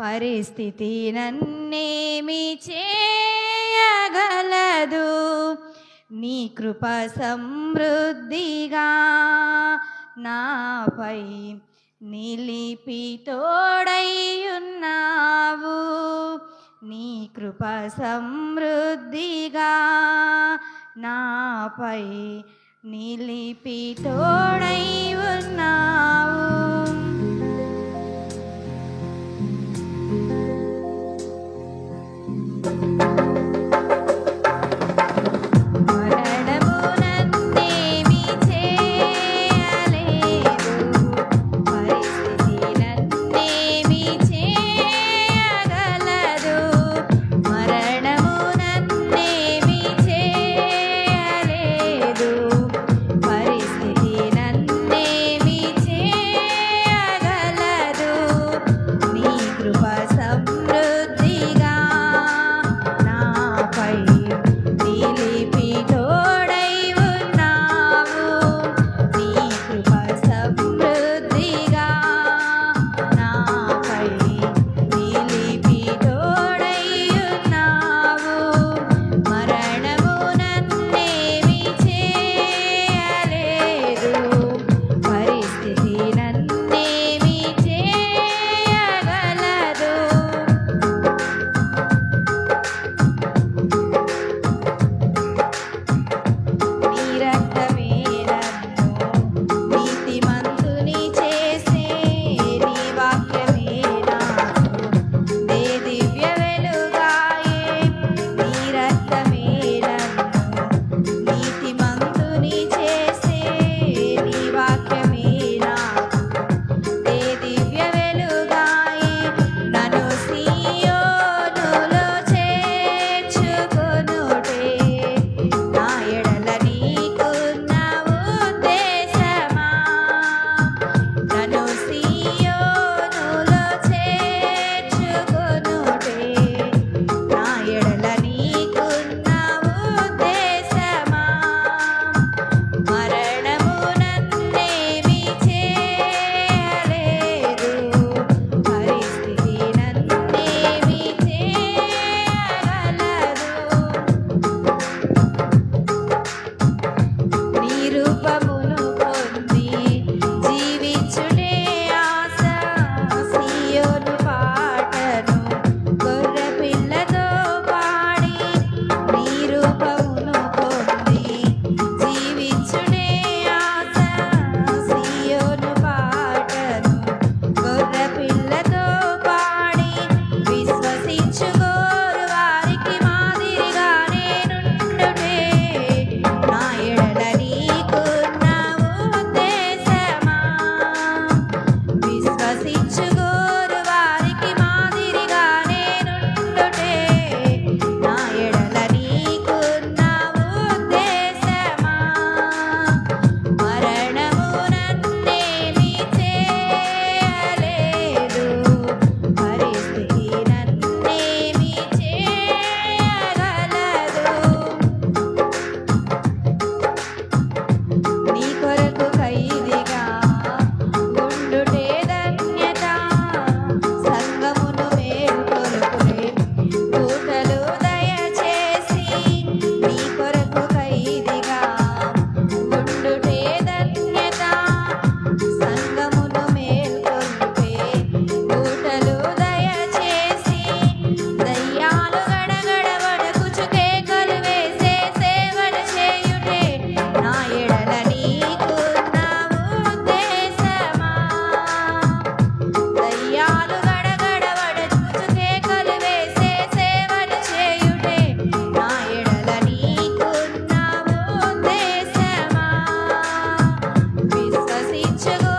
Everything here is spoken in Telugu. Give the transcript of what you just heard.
పరిస్థితి నన్నేమి చేయగలదు. నీ కృప సమృద్ధిగా నాపై నిలిపి తోడైయున్నావు నీ కృప సమృద్ధిగా నాపై నిలిపి తోడై Chegou.